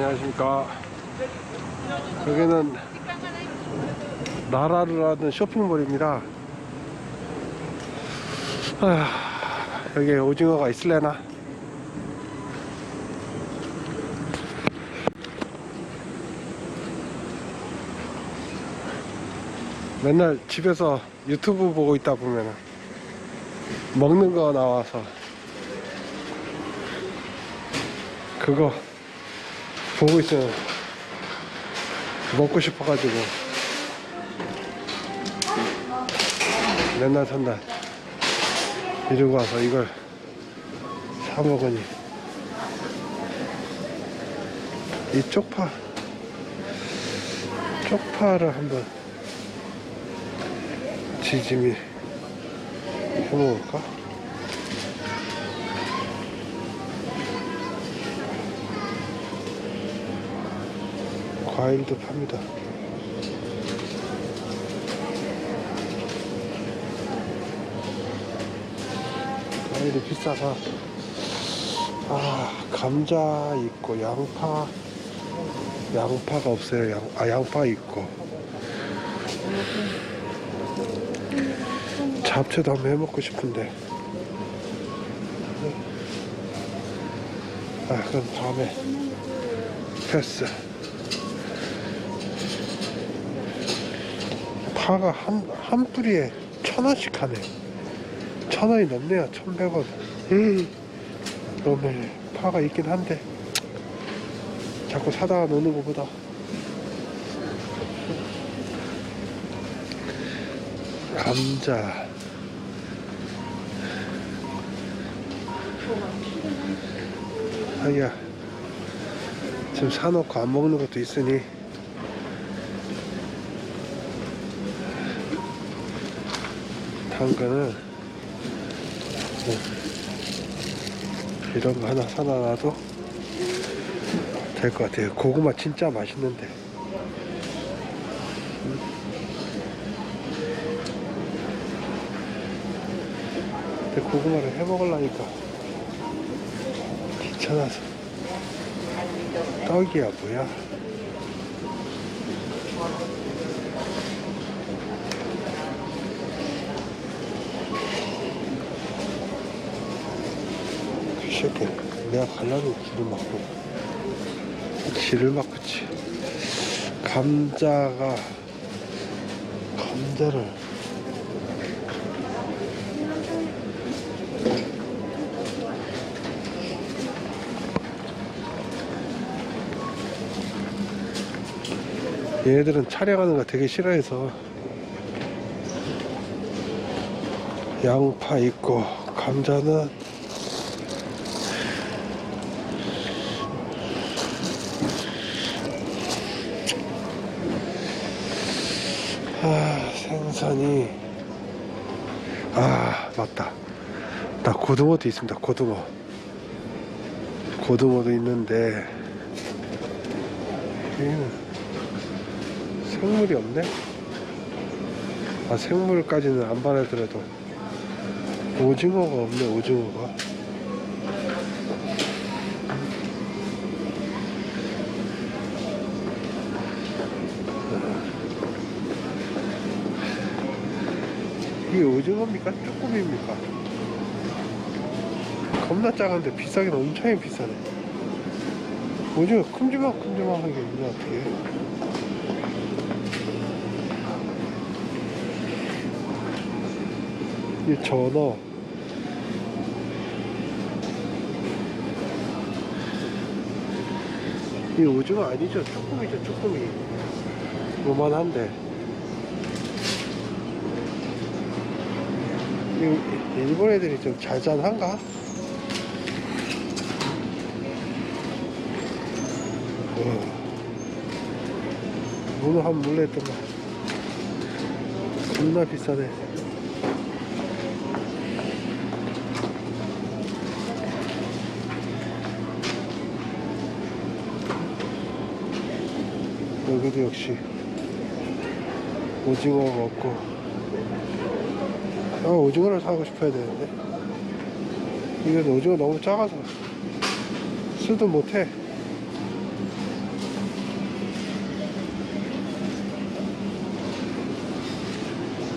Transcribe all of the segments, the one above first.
안녕하십니까. 여기는 나라를 하는 쇼핑몰입니다. 아, 여기 오징어가 있을래나? 맨날 집에서 유튜브 보고 있다 보면 먹는 거 나와서 그거 보고 있으면 먹고 싶어가지고. 맨날 산다. 이러고 와서 이걸 사 먹으니. 이 쪽파. 쪽파를 한번 지짐이 해먹을까? 과일도 팝니다. 과일이 비싸서 아 감자 있고 양파 양파가 없어요. 양, 아 양파 있고 잡채도 한번 해먹고 싶은데 아 그럼 다음에 패스. 파가 한, 한 뿌리에 천 원씩 하네. 천 원이 넘네요. 천백 원. 에이, 너무 파가 있긴 한데. 자꾸 사다가 노는 것보다. 감자. 아야. 지금 사놓고 안 먹는 것도 있으니. 당근은 뭐 이런 거 하나 사다 놔도 될 것 같아요. 고구마 진짜 맛있는데. 음. 근데 고구마를 해 먹으려니까 귀찮아서 떡이야 뭐야? 내가 가려는 길을 막고 길을 막고지. 감자가 감자를 얘네들은 촬영하는 거 되게 싫어해서 양파 있고 감자는 아, 생선이. 아 맞다. 나 고등어도 있습니다 고등어. 고등어도 있는데 여기는 생물이 없네? 아 생물까지는 안 바라더라도 오징어가 없네 오징어가 이게 오징어입니까? 쭈꾸미입니까? 겁나 작은데 비싸긴 엄청 비싸네. 오징어 큼지막 큼지막하게 있냐 어떻게? 이 전어. 이 오징어 아니죠? 쭈꾸미죠, 쭈꾸미. 요만한데. 일본 애들이 좀 잘잘한가? 어. 문어 한 몰래 했더만 겁나 비싸네 여기도 역시 오징어가 없고 아 오징어를 사고 싶어야 되는데. 이건 오징어 너무 작아서 쓰도 못해.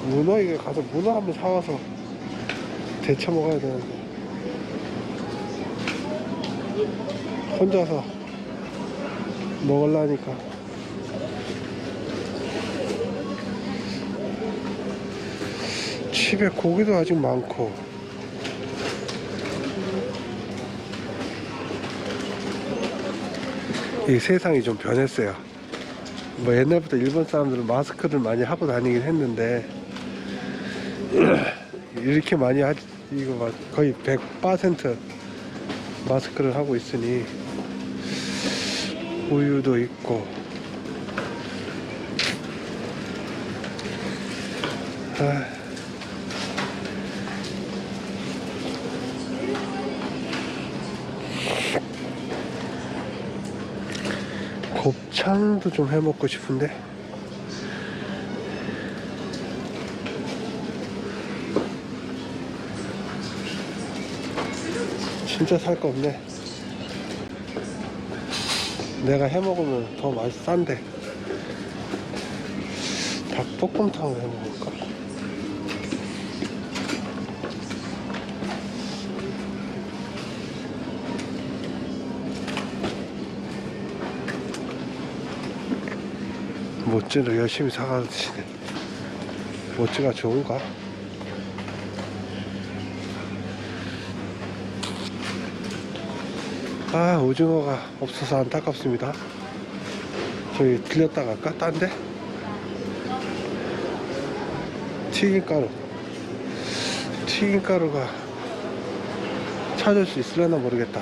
문어 이게 가서 문어 한번 사와서 데쳐 먹어야 되는데. 혼자서 먹을라니까. 집에 고기도 아직 많고. 이 세상이 좀 변했어요. 뭐 옛날부터 일본 사람들은 마스크를 많이 하고 다니긴 했는데 이렇게 많이 하지 이거 막 거의 100% 마스크를 하고 있으니 우유도 있고. 아, 곱창도 좀 해 먹고 싶은데? 진짜 살 거 없네. 내가 해 먹으면 더 맛이 싼데. 닭볶음탕을 해 먹을까? 모찌를 열심히 사가서 드시네 모찌가 좋은가? 아 오징어가 없어서 안타깝습니다 저기 들렸다 갈까? 딴데? 튀김가루 튀김가루가 찾을 수 있으려나 모르겠다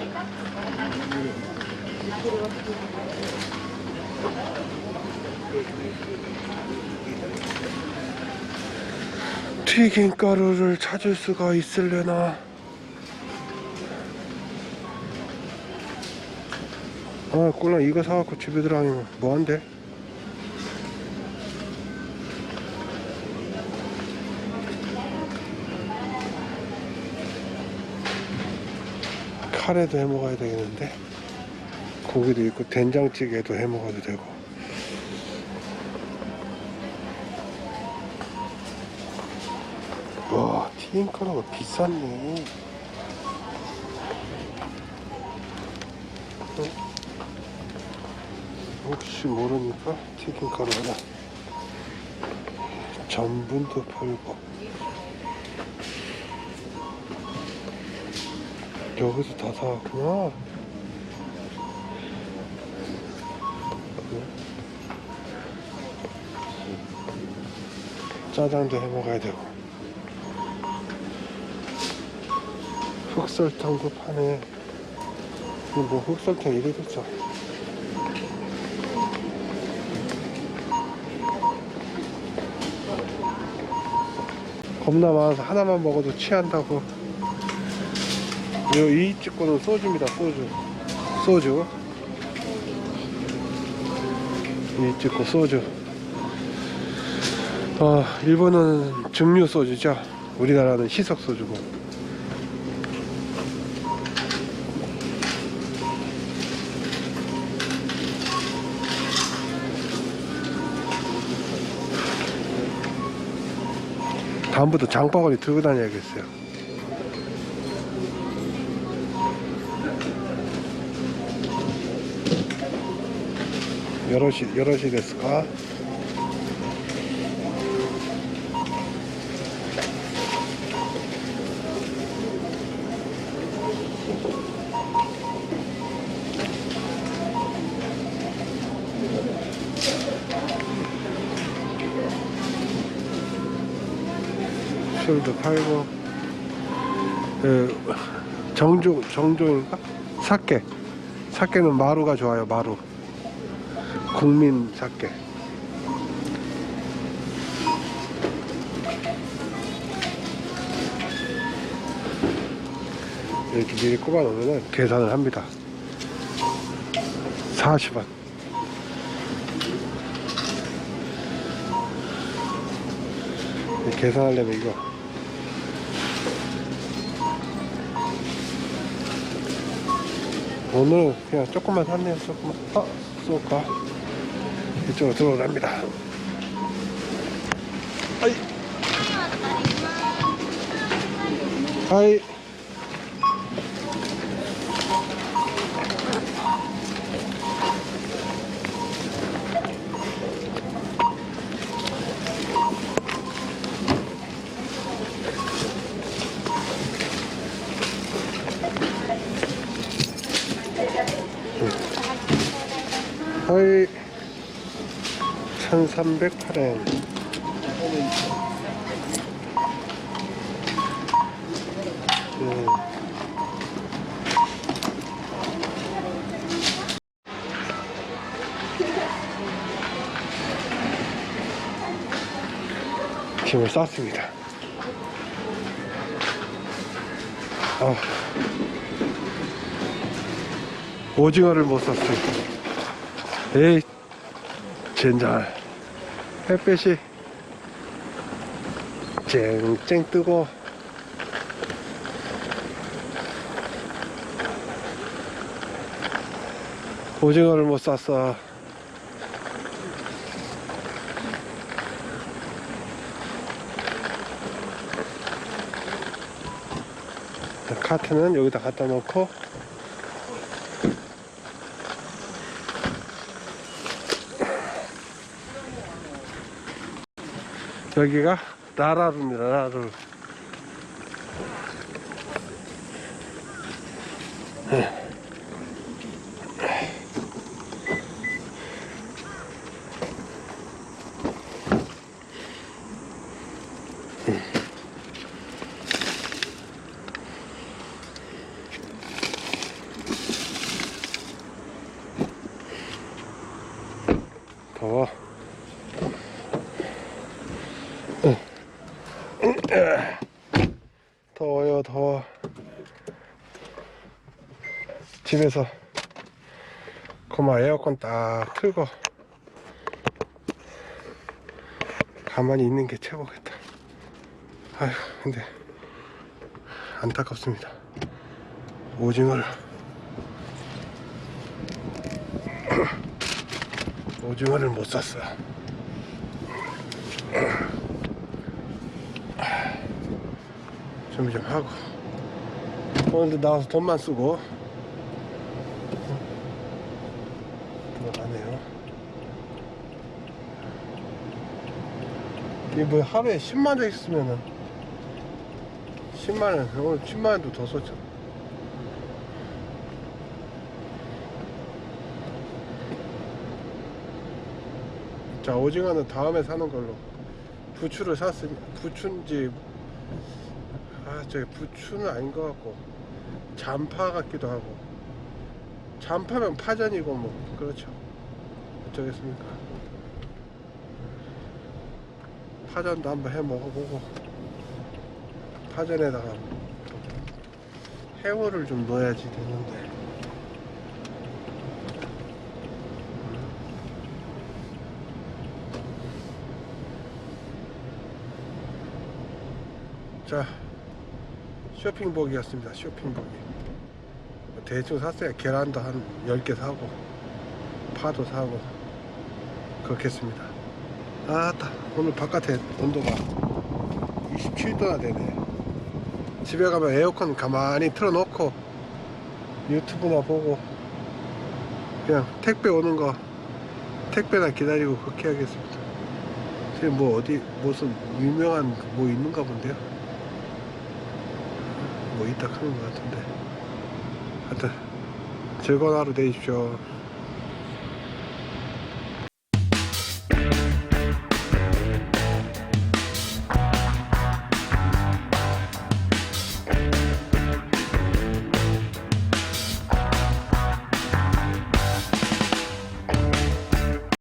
튀김가루를 찾을 수가 있으려나? 아 꼴랑 이거 사갖고 집에 들어가면 뭐한대 카레도 해 먹어야 되겠는데? 고기도 있고 된장찌개도 해 먹어도 되고 와 튀김가루가 비쌌네. 어? 혹시 모르니까 튀김가루 하나. 전분도 팔고. 여기서 다 사왔구나. 짜장도 해 먹어야 되고 흑설탕도 파네. 뭐 흑설탕 비싸 겁나 많아서 하나만 먹어도 취한다고. 이 찍고는 소주입니다 소주. 소주. 이 찍고 소주. 어, 일본은 증류 소주죠. 우리나라는 희석 소주고 다음부터 장바구니 들고 다녀야겠어요. 여럿이 여럿이 됐을까? 술도 팔고 그 정종 정종인가? 사케. 사케는 마루가 좋아요 마루. 국민 사케. 이렇게 미리 꼽아 놓으면 계산을 합니다. 40원. 계산하려면 이거 오늘 그냥 조금만 샀네요 조금만 어? 쏠까? 이쪽으로 들어오랍니다 아이 아이 하이. 1308엔. 음. 김을 쌌습니다. 아, 오징어를 못 샀어요. 에이, 젠장. 햇볕이 쨍쨍 뜨고 오징어를 못 샀어. 카트는 여기다 갖다 놓고 여기가 나라루입니다. 나라루. 더워. 더워요, 더워. 집에서 고마 에어컨 딱 틀고 가만히 있는 게 최고겠다. 아휴, 근데 안타깝습니다. 오징어를 오징어를 못 샀어. 준비 좀 하고 오늘도 나와서 돈만 쓰고 들어가네요. 이게 뭐 하루에 10만 원 있으면은 10만 원 오늘 10만 원도 더 썼죠. 자 오징어는 다음에 사는 걸로 부추를 샀으니 부추인지 아 저기 부추는 아닌 것 같고 잔파 같기도 하고 잔파면 파전이고 뭐 그렇죠. 어쩌겠습니까. 파전도 한번 해 먹어보고 파전에다가 해물을 좀 넣어야지 되는데. 자 쇼핑복이었습니다. 쇼핑복이 대충 샀어요. 계란도 한 10개 사고 파도 사고 그렇겠습니다. 아따 오늘 바깥에 온도가 27도나 되네. 집에 가면 에어컨 가만히 틀어놓고 유튜브나 보고 그냥 택배 오는 거 택배나 기다리고 그렇게 하겠습니다. 지금 뭐 어디 무슨 유명한 뭐 있는가 본데요? 뭐 있다 하는 것 같은데 하여튼 즐거운 하루 되십시오